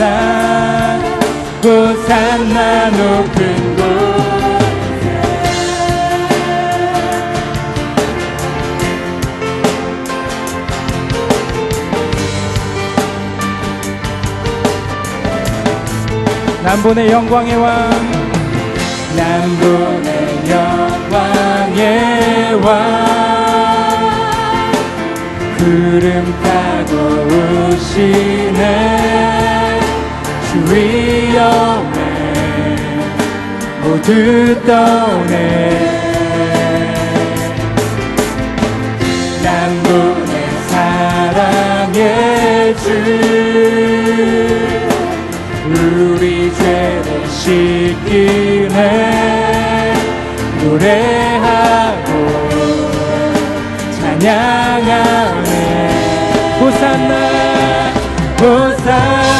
호산나 호산나 높은 곳에. 남분의 영광의 왕 남분의 영광의 왕. 구름 타고 주 위엄에 모두 떠오네 남분의 사랑의 주. 우리 죄를 씻기네 노래하고 찬양하네. 호산나 호산나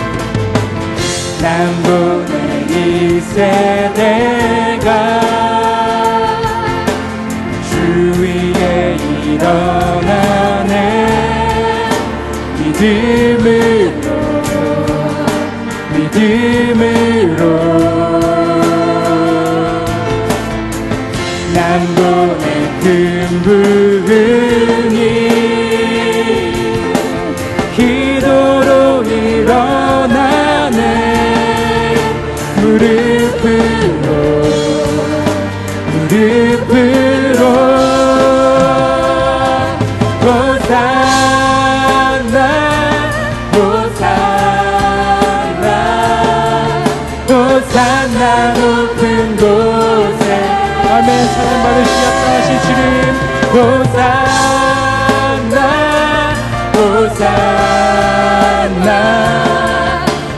남본의 이 세대가 주위에 일어나네. 믿음으로 믿음으로. 남본의 큰 부흥이 호산나 호산나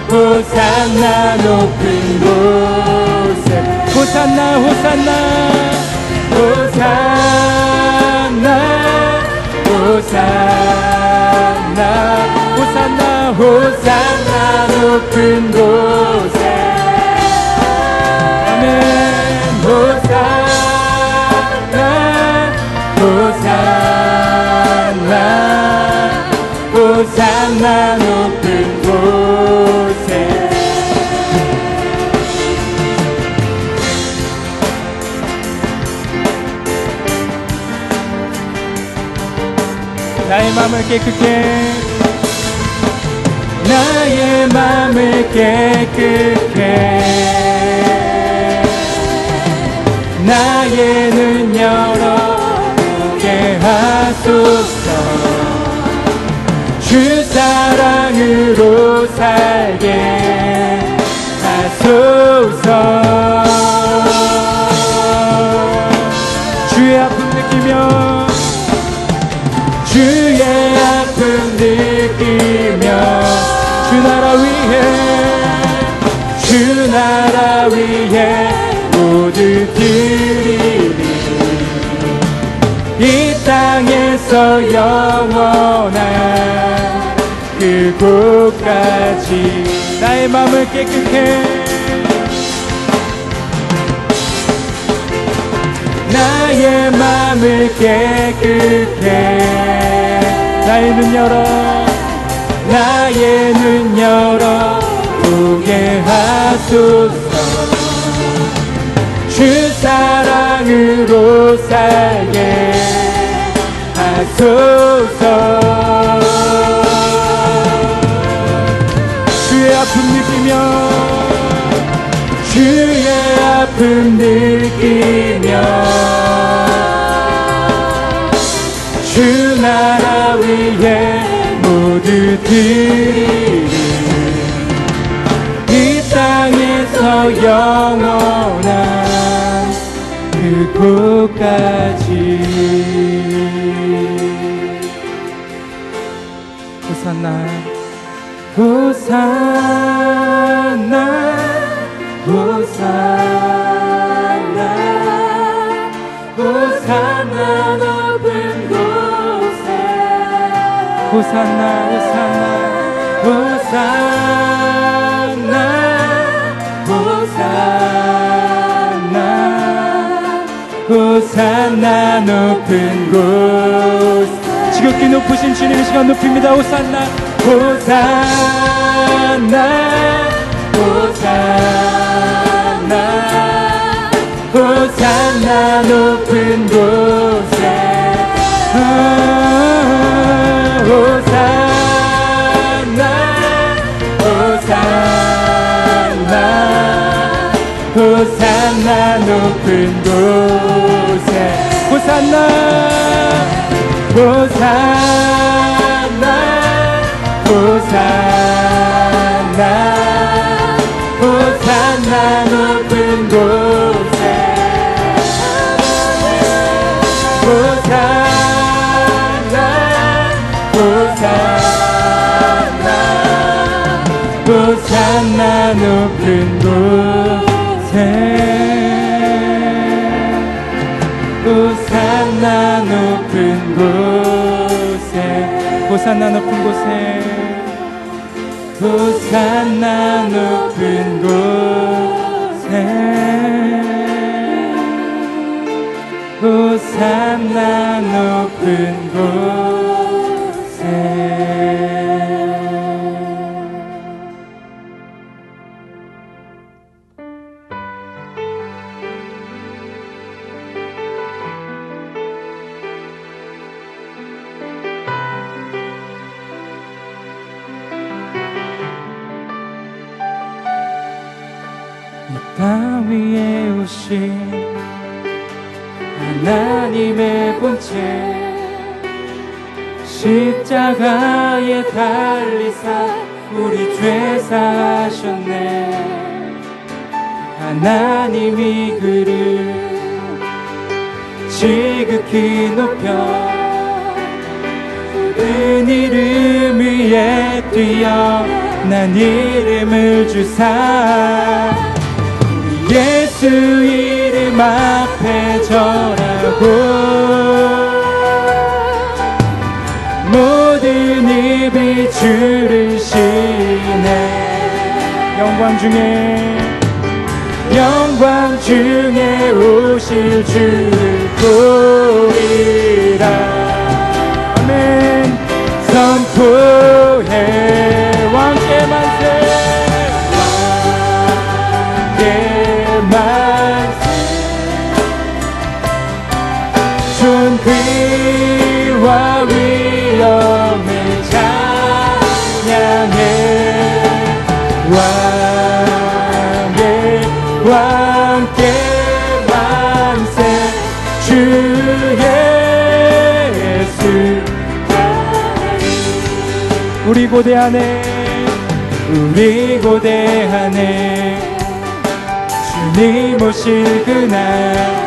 호산나 높은 곳에. 호산나 호산나 호산나 호산나 호산나 호산나 높은 곳에 마음을 깨끗해. 나의 마음을 깨끗해. 나의 눈 열어보게 하소서. 주 사랑으로 살게 나라 위해 주 나라 위해 모두 드리리 이 땅에서 영원한 그곳까지 나의 마음을 깨끗해. 나의 마음을 깨끗해. 나의 눈 열어 나의 눈 열어 보게 하소서. 주 사랑으로 살게 하소서. 주의 아픔 느끼며 주의 아픔 느끼며 주 나라 위해 그들이 이 땅에서 영원한 그곳까지. 호산나 호산나 호산나 호산나 호산나 호산나 호산나 호산나 호산나 높은 곳. 지극히 높으신 주님 이 시간 높입니다. 호산나 호산나 호산나 호산나 높은 곳에. 아, 호산나 호산나 호산나 높은 곳에. 호산나 호산나 호산나 호산나 높은 곳에 호산나 높은 곳에 호산나 높은 곳에 호산나 높은 곳에. 호산나 높은 곳에. 호산나 높은 곳 오신 하나님의 본체 십자가에 달리사 우리 죄 사하셨네. 하나님이 그를 지극히 높여 큰 이름 위에 뛰어 난 이름을 주사 예수 이름 앞에 절하고 모든 입이 주를 시네 영광 중에 영광 중에 오실 주를 보리라. 아멘. 선포해 존귀와 위엄을 찬양해. 왕의 왕께 만세. 주 예수. 우리 고대하네 우리 고대하네 주님 오실 그날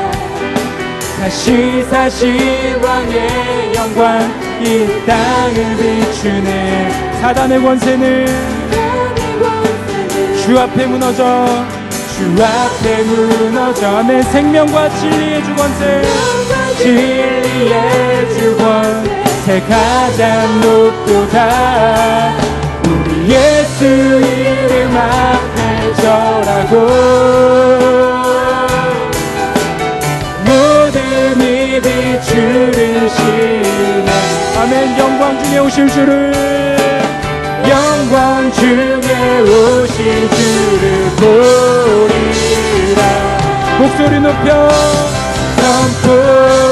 다시 사신 왕의 영광 이 땅을 비추네. 사단의 권세는 주 앞에 무너져 주 앞에 무너져. 아멘 생명과 진리의 주 권세 진리의 주 권세 가장 높도다. 우리 예수 이름 앞에 절하고 중에 오실 주를 영광 중에 오실 주를 보리라. 목소리 높여 선포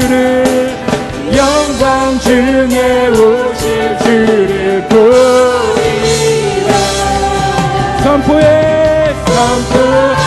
주를 영광 중에 오실 주를 보리라. 선포해 선포해.